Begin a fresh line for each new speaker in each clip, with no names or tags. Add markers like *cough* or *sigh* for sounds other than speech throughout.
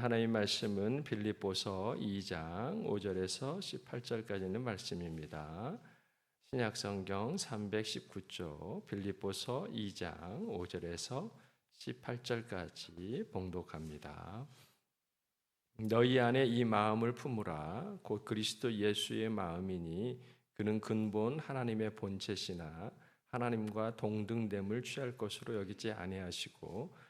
하나님 말씀은 빌립보서 2장 5절에서 18절까지 있는 말씀입니다. 신약 성경 319쪽 빌립보서 2장 5절에서 18절까지 봉독합니다. 너희 안에 이 마음을 품으라 곧 그리스도 예수의 마음이니 그는 근본 하나님의 본체시나 하나님과 동등됨을 취할 것으로 여기지 아니하시고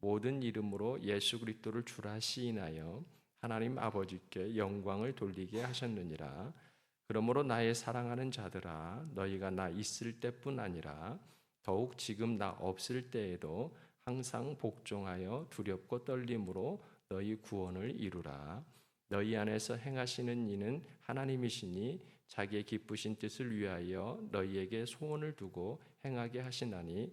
모든 이름으로 예수 그리스도를 주라 시인하여 하나님 아버지께 영광을 돌리게 하셨느니라 그러므로 나의 사랑하는 자들아 너희가 나 있을 때뿐 아니라 더욱 지금 나 없을 때에도 항상 복종하여 두렵고 떨림으로 너희 구원을 이루라. 너희 안에서 행하시는 이는 하나님이시니 자기의 기쁘신 뜻을 위하여 너희에게 소원을 두고 행하게 하시나니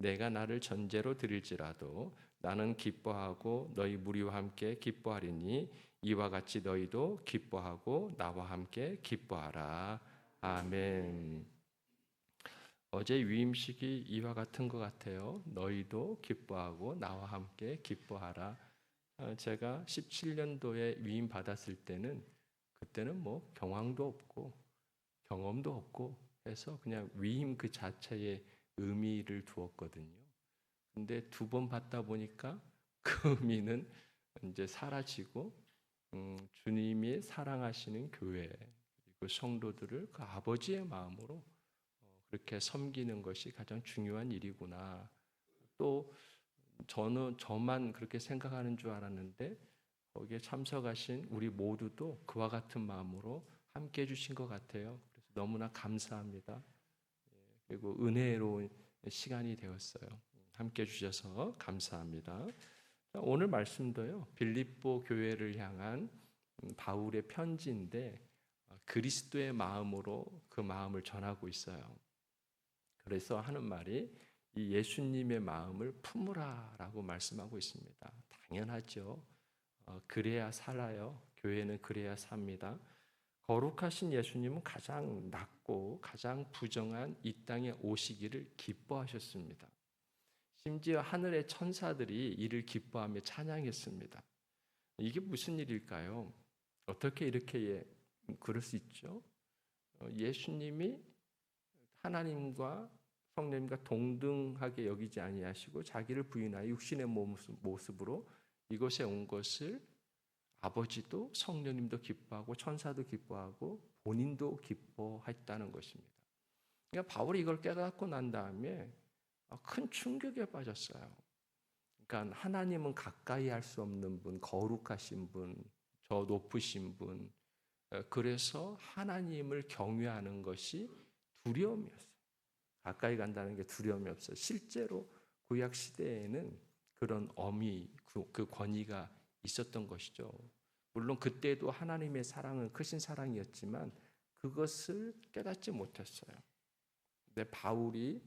내가 나를 전제로 드릴지라도 나는 기뻐하고 너희 무리와 함께 기뻐하리니 이와 같이 너희도 기뻐하고 나와 함께 기뻐하라 아멘. 어제 위임식이 이와 같은 것 같아요. 너희도 기뻐하고 나와 함께 기뻐하라. 어, 제가 17년도에 위임 받았을 때는 그때는 뭐 경황도 없고 경험도 없고 해서 그냥 위임 그 자체에 의미를 두었거든요. 근데 두 번 받다 보니까 *laughs* 그 의미는 이제 사라지고 음, 주님이 사랑하시는 교회 그리고 성도들을 그 아버지의 마음으로 그렇게 섬기는 것이 가장 중요한 일이구나. 또 저는 저만 그렇게 생각하는 줄 알았는데 거기에 참석하신 우리 모두도 그와 같은 마음으로 함께 해주신 것 같아요. 그래서 너무나 감사합니다. 예, 그리고 은혜로운 시간이 되었어요. 함께 해주셔서 감사합니다. 오늘 말씀도요 빌립보 교회를 향한 바울의 편지인데 그리스도의 마음으로 그 마음을 전하고 있어요. 그래서 하는 말이 이 예수님의 마음을 품으라라고 말씀하고 있습니다. 당연하죠. 어, 그래야 살아요. 교회는 그래야 삽니다. 거룩하신 예수님은 가장 낮고 가장 부정한 이 땅에 오시기를 기뻐하셨습니다. 심지어 하늘의 천사들이 이를 기뻐하며 찬양했습니다. 이게 무슨 일일까요? 어떻게 이렇게 그럴 수 있죠? 어, 예수님이 하나님과 성령님과 동등하게 여기지 아니하시고 자기를 부인하여 육신의 모습으로 이곳에 온 것을 아버지도 성령님도 기뻐하고 천사도 기뻐하고 본인도 기뻐했다는 것입니다. 그러니까 바울이 이걸 깨닫고 난 다음에 큰 충격에 빠졌어요. 그러니까 하나님은 가까이 할 수 없는 분, 거룩하신 분, 저 높으신 분. 그래서 하나님을 경외하는 것이 두려움이었어요. 가까이 간다는 게 두려움이 없어요. 실제로 구약 시대에는 그런 엄히 그, 그 권위가 있었던 것이죠. 물론 그때도 하나님의 사랑은 크신 사랑이었지만 그것을 깨닫지 못했어요. 근데 바울이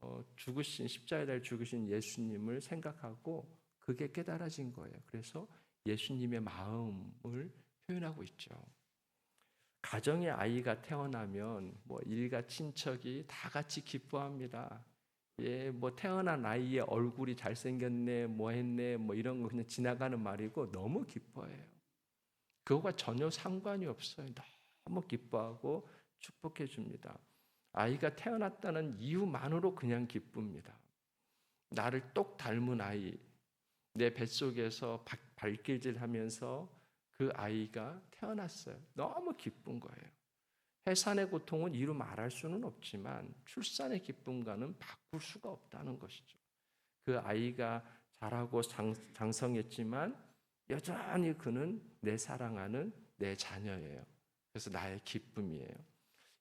어, 죽으신 십자가에 달 죽으신 예수님을 생각하고 그게 깨달아진 거예요. 그래서 예수님의 마음을 표현하고 있죠. 가정의 아이가 태어나면 뭐 일가 친척이 다 같이 기뻐합니다. 예, 뭐 태어난 아이의 얼굴이 잘생겼네, 뭐 했네, 뭐 이런 거 그냥 지나가는 말이고 너무 기뻐해요. 그거가 전혀 상관이 없어요. 너무 기뻐하고 축복해 줍니다. 아이가 태어났다는 이유만으로 그냥 기쁩니다. 나를 똑 닮은 아이, 내 뱃속에서 발길질 하면서 그 아이가 태어났어요. 너무 기쁜 거예요. 해산의 고통은 이루 말할 수는 없지만 출산의 기쁨과는 바꿀 수가 없다는 것이죠. 그 아이가 자라고 장, 장성했지만 여전히 그는 내 사랑하는 내 자녀예요. 그래서 나의 기쁨이에요.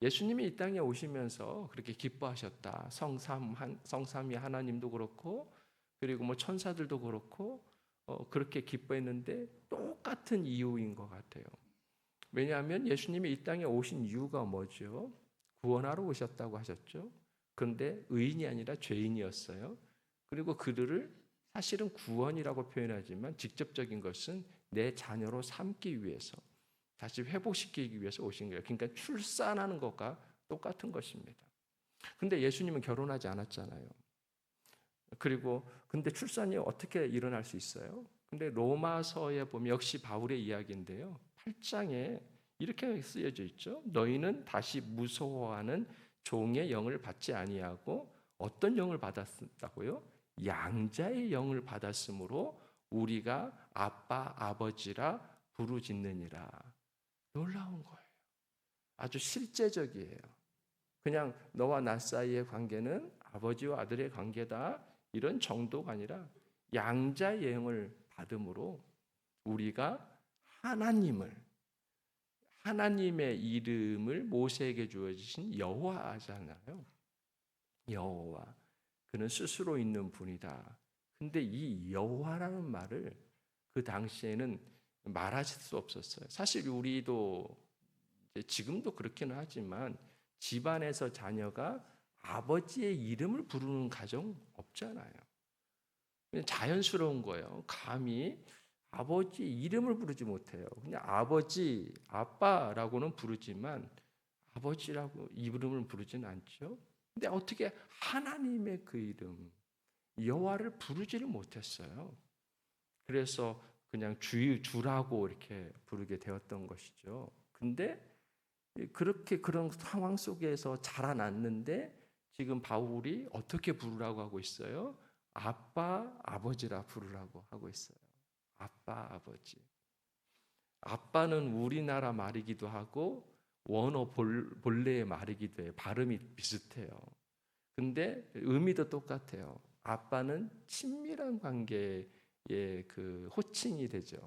예수님이 이 땅에 오시면서 그렇게 기뻐하셨다. 성삼 한, 성삼이 하나님도 그렇고 그리고 뭐 천사들도 그렇고 어, 그렇게 기뻐했는데 똑같은 이유인 것 같아요. 왜냐하면 예수님이 이 땅에 오신 이유가 뭐죠? 구원하러 오셨다고 하셨죠. 그런데 의인이 아니라 죄인이었어요. 그리고 그들을 사실은 구원이라고 표현하지만 직접적인 것은 내 자녀로 삼기 위해서 다시 회복시키기 위해서 오신 거예요. 그러니까 출산하는 것과 똑같은 것입니다. 근데 예수님은 결혼하지 않았잖아요. 그리고 근데 출산이 어떻게 일어날 수 있어요? 근데 로마서에 보면 역시 바울의 이야기인데요. 8장에 이렇게 쓰여져 있죠. 너희는 다시 무서워하는 종의 영을 받지 아니하고 어떤 영을 받았다고요? 양자의 영을 받았으므로 우리가 아빠 아버지라 부르짖느니라. 놀라운 거예요. 아주 실제적이에요. 그냥 너와 나 사이의 관계는 아버지와 아들의 관계다. 이런 정도가 아니라 양자의 영을 받음으로 우리가 하나님을 하나님의 이름을 모세에게 주어지신 여호와잖아요. 여호와. 그는 스스로 있는 분이다. 근데 이 여호와라는 말을 그 당시에는 말하실 수 없었어요. 사실 우리도 지금도 그렇기는 하지만 집안에서 자녀가 아버지의 이름을 부르는 가정 없잖아요. 그냥 자연스러운 거예요. 감히 아버지 이름을 부르지 못해요. 그냥 아버지, 아빠라고는 부르지만 아버지라고 이름을 부르지는 않죠. 근데 어떻게 하나님의 그 이름 여호와를 부르지를 못했어요. 그래서 그냥 주 주라고 이렇게 부르게 되었던 것이죠. 근데 그렇게 그런 상황 속에서 자라났는데 지금 바울이 어떻게 부르라고 하고 있어요? 아빠, 아버지라 부르라고 하고 있어요. 아빠, 아버지. 아빠는 우리나라 말이기도 하고 원어 본래의 말이기도 해요. 발음이 비슷해요. 근데 의미도 똑같아요. 아빠는 친밀한 관계의 그 호칭이 되죠.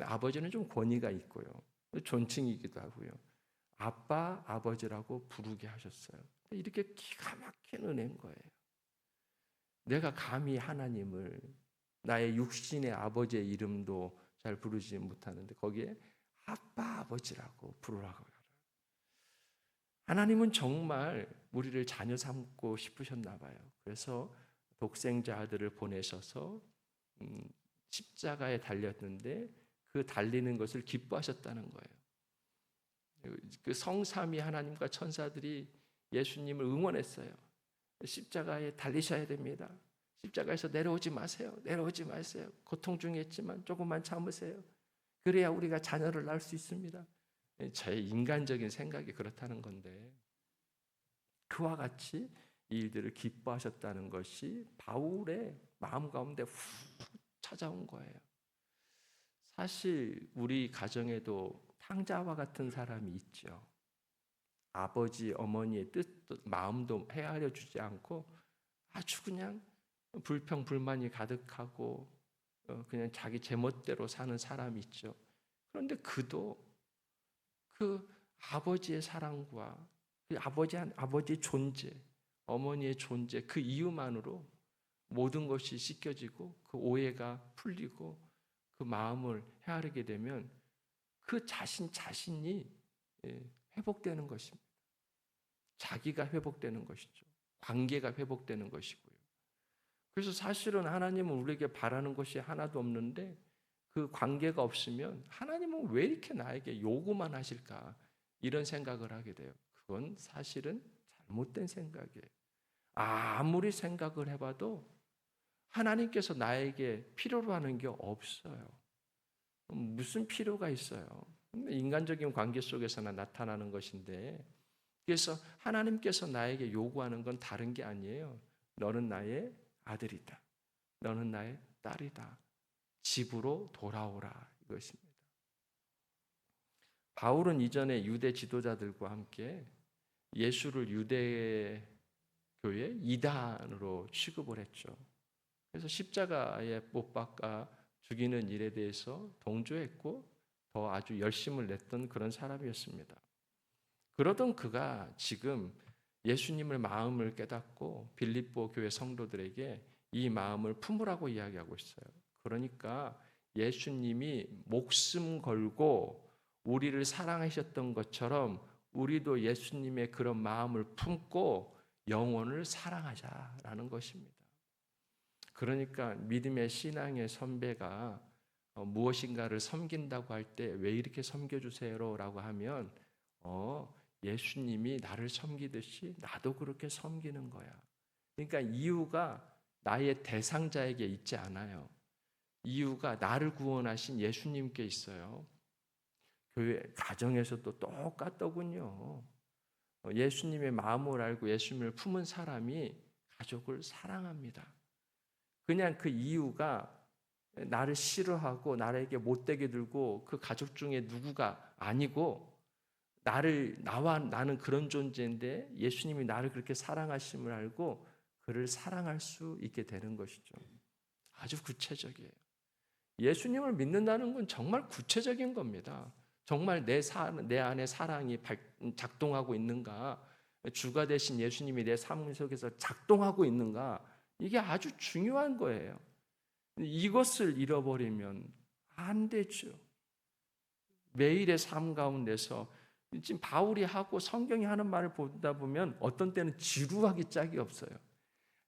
아버지는 좀 권위가 있고요. 존칭이기도 하고요. 아빠, 아버지라고 부르게 하셨어요. 이렇게 기가 막힌 은혜인 거예요. 내가 감히 하나님을 나의 육신의 아버지의 이름도 잘 부르지 못하는데 거기에 아빠, 아버지라고 부르라고. 하나님은 정말 우리를 자녀 삼고 싶으셨나 봐요. 그래서 독생자 아들을 보내셔서 음, 십자가에 달렸는데 그 달리는 것을 기뻐하셨다는 거예요. 그 성삼위 하나님과 천사들이 예수님을 응원했어요. 십자가에 달리셔야 됩니다. 십자가에서 내려오지 마세요. 내려오지 마세요. 고통 중에 있지만 조금만 참으세요. 그래야 우리가 자녀를 낳을 수 있습니다. 제 인간적인 생각이 그렇다는 건데 그와 같이 이 일들을 기뻐하셨다는 것이 바울의 마음 가운데 훅 찾아온 거예요. 사실 우리 가정에도 탕자와 같은 사람이 있죠. 아버지, 어머니의 뜻, 마음도 헤아려 주지 않고 아주 그냥 불평, 불만이 가득하고 어, 그냥 자기 제멋대로 사는 사람이 있죠. 그런데 그도 그 아버지의 사랑과 그 아버지 아버지의 존재, 어머니의 존재 그 이유만으로 모든 것이 씻겨지고 그 오해가 풀리고 그 마음을 헤아리게 되면 그 자신 자신이 예, 회복되는 것입니다. 자기가 회복되는 것이죠. 관계가 회복되는 것이고요. 그래서 사실은 하나님은 우리에게 바라는 것이 하나도 없는데 그 관계가 없으면 하나님은 왜 이렇게 나에게 요구만 하실까? 이런 생각을 하게 돼요. 그건 사실은 잘못된 생각이에요. 아무리 생각을 해봐도 하나님께서 나에게 필요로 하는 게 없어요. 무슨 필요가 있어요? 인간적인 관계 속에서나 나타나는 것인데, 그래서 하나님께서 나에게 요구하는 건 다른 게 아니에요. 너는 나의 아들이다. 너는 나의 딸이다. 집으로 돌아오라 이것입니다. 바울은 이전에 유대 지도자들과 함께 예수를 유대 교회 이단으로 취급을 했죠. 그래서 십자가에 못 박아 죽이는 일에 대해서 동조했고 더 아주 열심을 냈던 그런 사람이었습니다. 그러던 그가 지금 예수님을 마음을 깨닫고 빌립보 교회 성도들에게 이 마음을 품으라고 이야기하고 있어요. 그러니까 예수님이 목숨 걸고 우리를 사랑하셨던 것처럼 우리도 예수님의 그런 마음을 품고 영혼을 사랑하자라는 것입니다. 그러니까 믿음의 신앙의 선배가 어, 무엇인가를 섬긴다고 할 때 왜 이렇게 섬겨주세요라고 하면 어, 예수님이 나를 섬기듯이 나도 그렇게 섬기는 거야. 그러니까 이유가 나의 대상자에게 있지 않아요. 이유가 나를 구원하신 예수님께 있어요. 교회 가정에서도 똑같더군요. 어, 예수님의 마음을 알고 예수님을 품은 사람이 가족을 사랑합니다. 그냥 그 이유가 나를 싫어하고 나에게 못되게 들고 그 가족 중에 누구가 아니고 나를 나와 나는 그런 존재인데 예수님이 나를 그렇게 사랑하심을 알고 그를 사랑할 수 있게 되는 것이죠. 아주 구체적이에요. 예수님을 믿는다는 건 정말 구체적인 겁니다. 정말 내, 사, 내 안에 사랑이 발, 작동하고 있는가? 주가 되신 예수님이 내 삶 속에서 작동하고 있는가? 이게 아주 중요한 거예요. 이것을 잃어버리면 안 되죠. 매일의 삶 가운데서 지금 바울이 하고 성경이 하는 말을 보다 보면 어떤 때는 지루하기 짝이 없어요.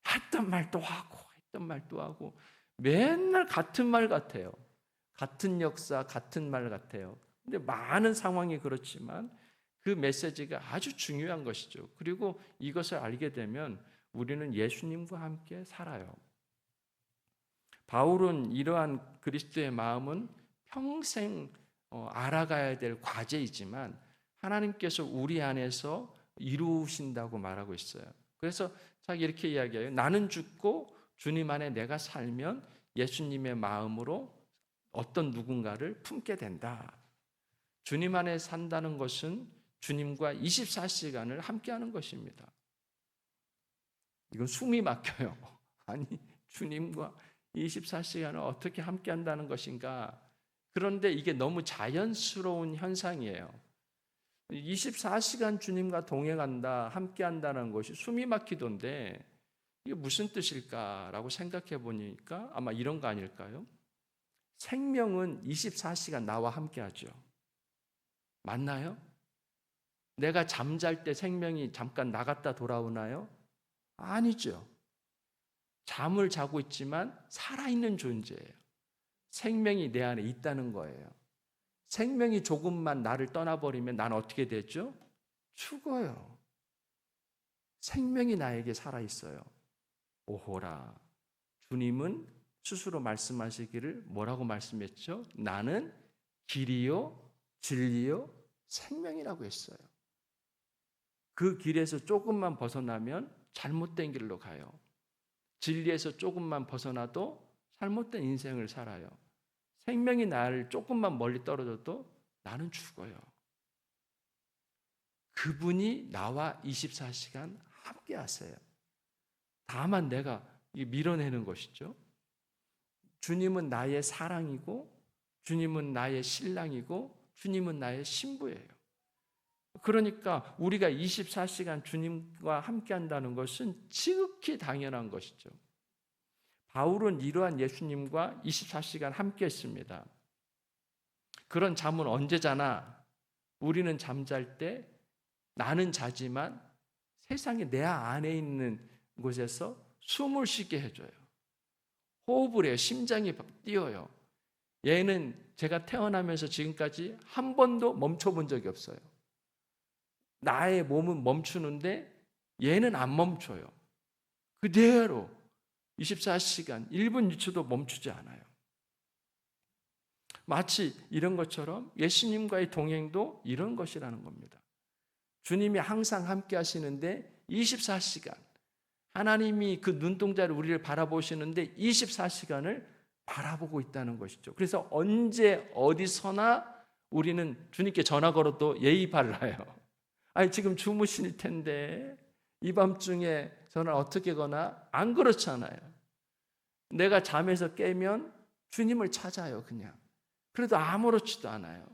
했던 말또 하고 했던 말또 하고 맨날 같은 말 같아요. 같은 역사, 같은 말 같아요. 근데 많은 상황이 그렇지만 그 메시지가 아주 중요한 것이죠. 그리고 이것을 알게 되면 우리는 예수님과 함께 살아요. 바울은 이러한 그리스도의 마음은 평생 어, 알아가야 될 과제이지만 하나님께서 우리 안에서 이루신다고 말하고 있어요. 그래서 자 이렇게 이야기해요. 나는 죽고 주님 안에 내가 살면 예수님의 마음으로 어떤 누군가를 품게 된다. 주님 안에 산다는 것은 주님과 24시간을 함께 하는 것입니다. 이건 숨이 막혀요. *laughs* 아니 주님과 24시간을 어떻게 함께 한다는 것인가? 그런데 이게 너무 자연스러운 현상이에요. 24시간 주님과 동행한다, 함께한다는 것이 숨이 막히던데 이게 무슨 뜻일까라고 생각해 보니까 아마 이런 거 아닐까요? 생명은 24시간 나와 함께하죠. 맞나요? 내가 잠잘 때 생명이 잠깐 나갔다 돌아오나요? 아니죠. 잠을 자고 있지만 살아있는 존재예요. 생명이 내 안에 있다는 거예요. 생명이 조금만 나를 떠나버리면 난 어떻게 되죠? 죽어요. 생명이 나에게 살아있어요. 오호라. 주님은 스스로 말씀하시기를 뭐라고 말씀했죠? 나는 길이요, 진리요, 생명이라고 했어요. 그 길에서 조금만 벗어나면 잘못된 길로 가요. 진리에서 조금만 벗어나도 잘못된 인생을 살아요. 생명이 나를 조금만 멀리 떨어져도 나는 죽어요. 그분이 나와 24시간 함께 하세요. 다만 내가 밀어내는 것이죠. 주님은 나의 사랑이고, 주님은 나의 신랑이고, 주님은 나의 신부예요. 그러니까 우리가 24시간 주님과 함께 한다는 것은 지극히 당연한 것이죠. 바울은 이러한 예수님과 24시간 함께 했습니다. 그런 잠은 언제 자나? 우리는 잠잘 때 나는 자지만 세상에 내 안에 있는 곳에서 숨을 쉬게 해줘요. 호흡을 해요. 심장이 뛰어요. 얘는 제가 태어나면서 지금까지 한 번도 멈춰본 적이 없어요. 나의 몸은 멈추는데 얘는 안 멈춰요. 그대로 24시간 1분 1초도 멈추지 않아요. 마치 이런 것처럼 예수님과의 동행도 이런 것이라는 겁니다. 주님이 항상 함께 하시는데 24시간 하나님이 그 눈동자를 우리를 바라보시는데 24시간을 바라보고 있다는 것이죠. 그래서 언제 어디서나 우리는 주님께 전화 걸어도 예의 발라요. *laughs* 아니 지금 주무실 텐데 이 밤중에 전화 어떻게 거나 안 그렇잖아요. 내가 잠에서 깨면 주님을 찾아요, 그냥. 그래도 아무렇지도 않아요.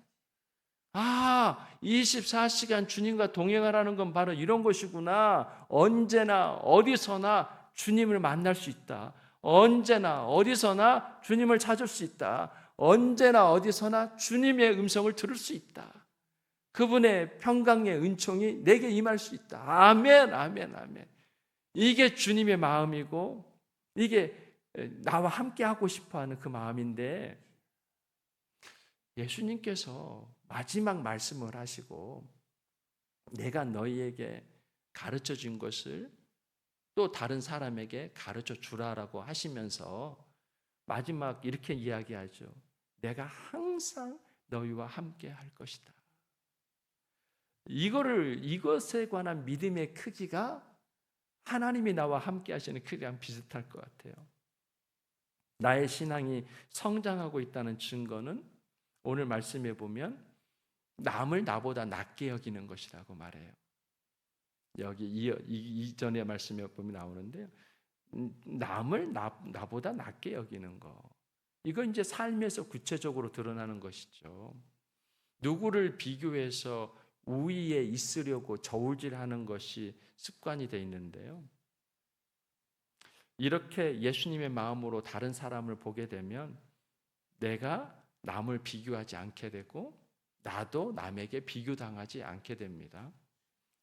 아, 24시간 주님과 동행하라는 건 바로 이런 것이구나. 언제나 어디서나 주님을 만날 수 있다. 언제나 어디서나 주님을 찾을 수 있다. 언제나 어디서나 주님의 음성을 들을 수 있다. 그분의 평강의 은총이 내게 임할 수 있다. 아멘, 아멘, 아멘. 이게 주님의 마음이고, 이게 나와 함께 하고 싶어 하는 그 마음인데, 예수님께서 마지막 말씀을 하시고, 내가 너희에게 가르쳐 준 것을 또 다른 사람에게 가르쳐 주라라고 하시면서 마지막 이렇게 이야기하죠. 내가 항상 너희와 함께 할 것이다. 이거를 이것에 관한 믿음의 크기가 하나님이 나와 함께 하시는 크기랑 비슷할 것 같아요. 나의 신앙이 성장하고 있다는 증거는 오늘 말씀해 보면 남을 나보다 낮게 여기는 것이라고 말해요. 여기 이, 이전의 말씀에 보면 나오는데요. 음, 남을 나, 나보다 낮게 여기는 거. 이거 이제 삶에서 구체적으로 드러나는 것이죠. 누구를 비교해서 우위에 있으려고 저울질하는 것이 습관이 돼 있는데요. 이렇게 예수님의 마음으로 다른 사람을 보게 되면 내가 남을 비교하지 않게 되고 나도 남에게 비교당하지 않게 됩니다.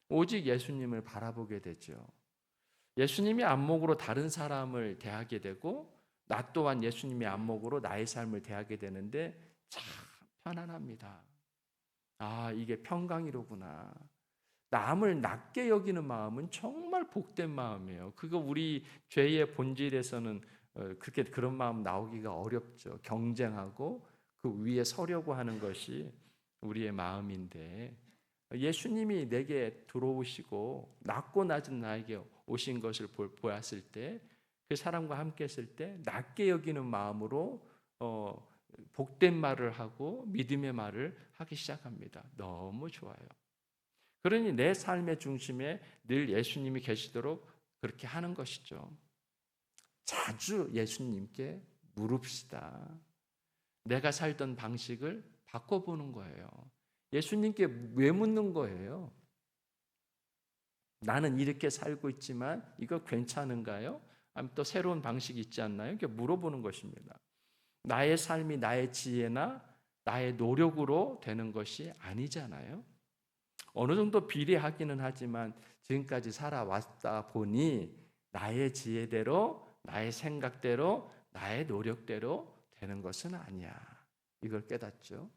오직 예수님을 바라보게 되죠. 예수님이 안목으로 다른 사람을 대하게 되고 나 또한 예수님의 안목으로 나의 삶을 대하게 되는데 참 편안합니다. 아, 이게 평강이로구나. 남을 낮게 여기는 마음은 정말 복된 마음이에요. 그거 우리 죄의 본질에서는 어, 그렇게 그런 마음 나오기가 어렵죠. 경쟁하고 그 위에 서려고 하는 것이 우리의 마음인데 예수님이 내게 들어오시고 낮고 낮은 나에게 오신 것을 보았을 때 그 사람과 함께 했을 때 낮게 여기는 마음으로 어, 복된 말을 하고 믿음의 말을 하기 시작합니다. 너무 좋아요. 그러니 내 삶의 중심에 늘 예수님이 계시도록 그렇게 하는 것이죠. 자주 예수님께 물읍시다. 내가 살던 방식을 바꿔보는 거예요. 예수님께 왜 묻는 거예요? 나는 이렇게 살고 있지만 이거 괜찮은가요? 아니면 또 새로운 방식이 있지 않나요? 이렇게 물어보는 것입니다. 나의 삶이 나의 지혜나 나의 노력으로 되는 것이 아니잖아요. 어느 정도 비례하기는 하지만 지금까지 살아왔다 보니 나의 지혜대로, 나의 생각대로, 나의 노력대로 되는 것은 아니야. 이걸 깨닫죠.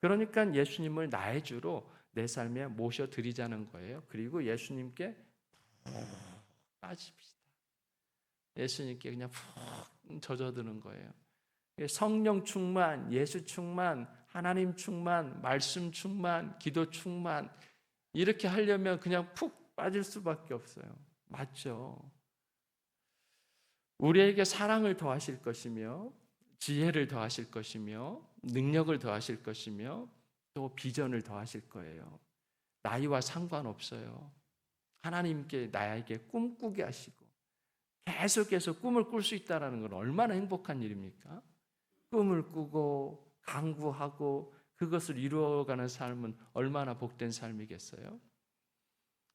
그러니까 예수님을 나의 주로 내 삶에 모셔 드리자는 거예요. 그리고 예수님께 빠집시다. 예수님께 그냥 푹 젖어드는 거예요. 성령 충만, 예수 충만, 하나님 충만, 말씀 충만, 기도 충만 이렇게 하려면 그냥 푹 빠질 수밖에 없어요. 맞죠? 우리에게 사랑을 더하실 것이며 지혜를 더하실 것이며 능력을 더하실 것이며 또 비전을 더하실 거예요. 나이와 상관없어요. 하나님께 나에게 꿈꾸게 하시고 계속해서 꿈을 꿀 수 있다는 건 얼마나 행복한 일입니까? 꿈을 꾸고 강구하고 그것을 이루어가는 삶은 얼마나 복된 삶이겠어요?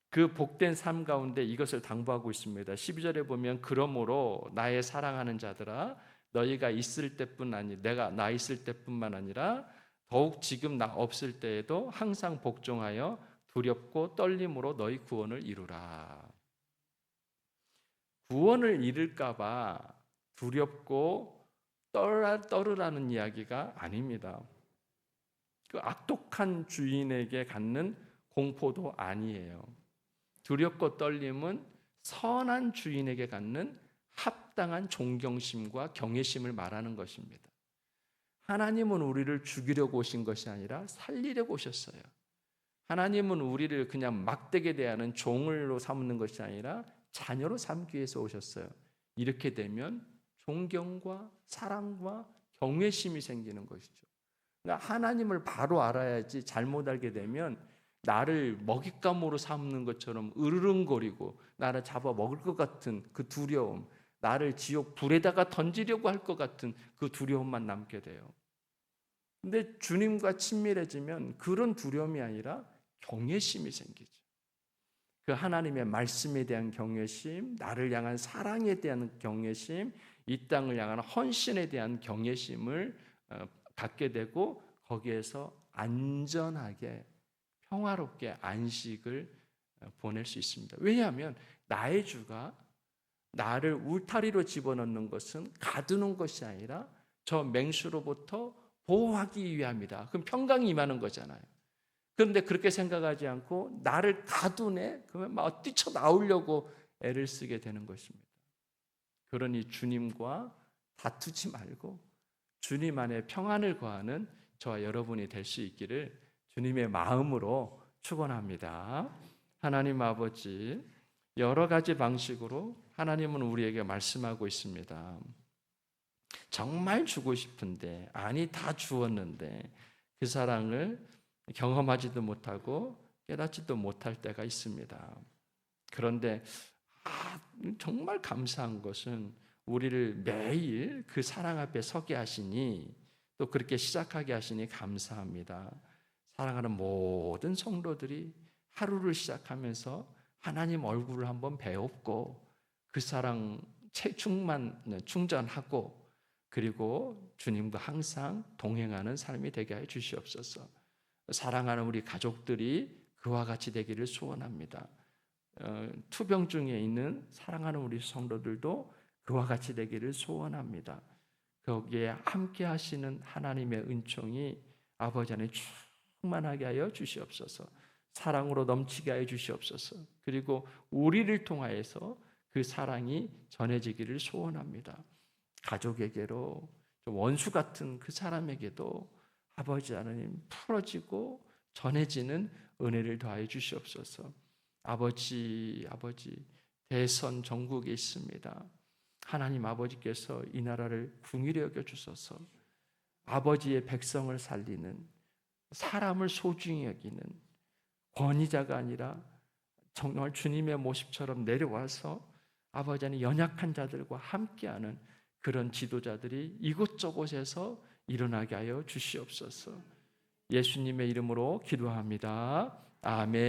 그 복된 삶 가운데 이것을 당부하고 있습니다. 12절에 보면 그러므로 나의 사랑하는 자들아 너희가 있을 때뿐 아니 내가 나 있을 때뿐만 아니라 더욱 지금 나 없을 때에도 항상 복종하여 두렵고 떨림으로 너희 구원을 이루라. 구원을 잃을까 봐 두렵고 떨, 떨으라는 이야기가 아닙니다. 그 악독한 주인에게 갖는 공포도 아니에요. 두렵고 떨림은 선한 주인에게 갖는 합당한 존경심과 경외심을 말하는 것입니다. 하나님은 우리를 죽이려고 오신 것이 아니라 살리려고 오셨어요. 하나님은 우리를 그냥 막대게 대하는 종을로 삼는 것이 아니라 자녀로 삼기 위해서 오셨어요. 이렇게 되면 존경과 사랑과 경외심이 생기는 것이죠. 그러니까 하나님을 바로 알아야지 잘못 알게 되면 나를 먹잇감으로 삼는 것처럼 으르렁거리고 나를 잡아 먹을 것 같은 그 두려움, 나를 지옥 불에다가 던지려고 할 것 같은 그 두려움만 남게 돼요. 근데 주님과 친밀해지면 그런 두려움이 아니라 경외심이 생기죠. 그 하나님의 말씀에 대한 경외심, 나를 향한 사랑에 대한 경외심, 이 땅을 향한 헌신에 대한 경외심을 어, 갖게 되고 거기에서 안전하게 평화롭게 안식을 어, 보낼 수 있습니다. 왜냐하면 나의 주가 나를 울타리로 집어넣는 것은 가두는 것이 아니라 저 맹수로부터 보호하기 위함이다. 그럼 평강이 임하는 거잖아요. 그런데 그렇게 생각하지 않고 나를 가두네? 그러면 막 뛰쳐 나오려고 애를 쓰게 되는 것입니다. 그러니 주님과 다투지 말고 주님 안에 평안을 거하는 저와 여러분이 될 수 있기를 주님의 마음으로 축원합니다. 하나님 아버지 여러 가지 방식으로 하나님은 우리에게 말씀하고 있습니다. 정말 주고 싶은데 아니 다 주었는데 그 사랑을 경험하지도 못하고 깨닫지도 못할 때가 있습니다. 그런데 아, 정말 감사한 것은 우리를 매일 그 사랑 앞에 서게 하시니 또 그렇게 시작하게 하시니 감사합니다. 사랑하는 모든 성도들이 하루를 시작하면서 하나님 얼굴을 한번 배웠고 그 사랑 충만 충전하고 그리고 주님과 항상 동행하는 삶이 되게 해 주시옵소서. 사랑하는 우리 가족들이 그와 같이 되기를 소원합니다. 어, 투병 중에 있는 사랑하는 우리 성도들도 그와 같이 되기를 소원합니다. 거기에 함께 하시는 하나님의 은총이 아버지 안에 충만하게 하여 주시옵소서. 사랑으로 넘치게 하여 주시옵소서. 그리고 우리를 통하여서 그 사랑이 전해지기를 소원합니다. 가족에게로 원수 같은 그 사람에게도 아버지 하나님 풀어지고 전해지는 은혜를 더하여 주시옵소서. 아버지 아버지 대선 전국에 있습니다. 하나님 아버지께서 이 나라를 궁일히 여겨 주소서. 아버지의 백성을 살리는 사람을 소중히 여기는 권위자가 아니라 정말 주님의 모습처럼 내려와서 아버지 안에 연약한 자들과 함께하는 그런 지도자들이 이곳저곳에서 일어나게 하여 주시옵소서. 예수님의 이름으로 기도합니다. 아멘.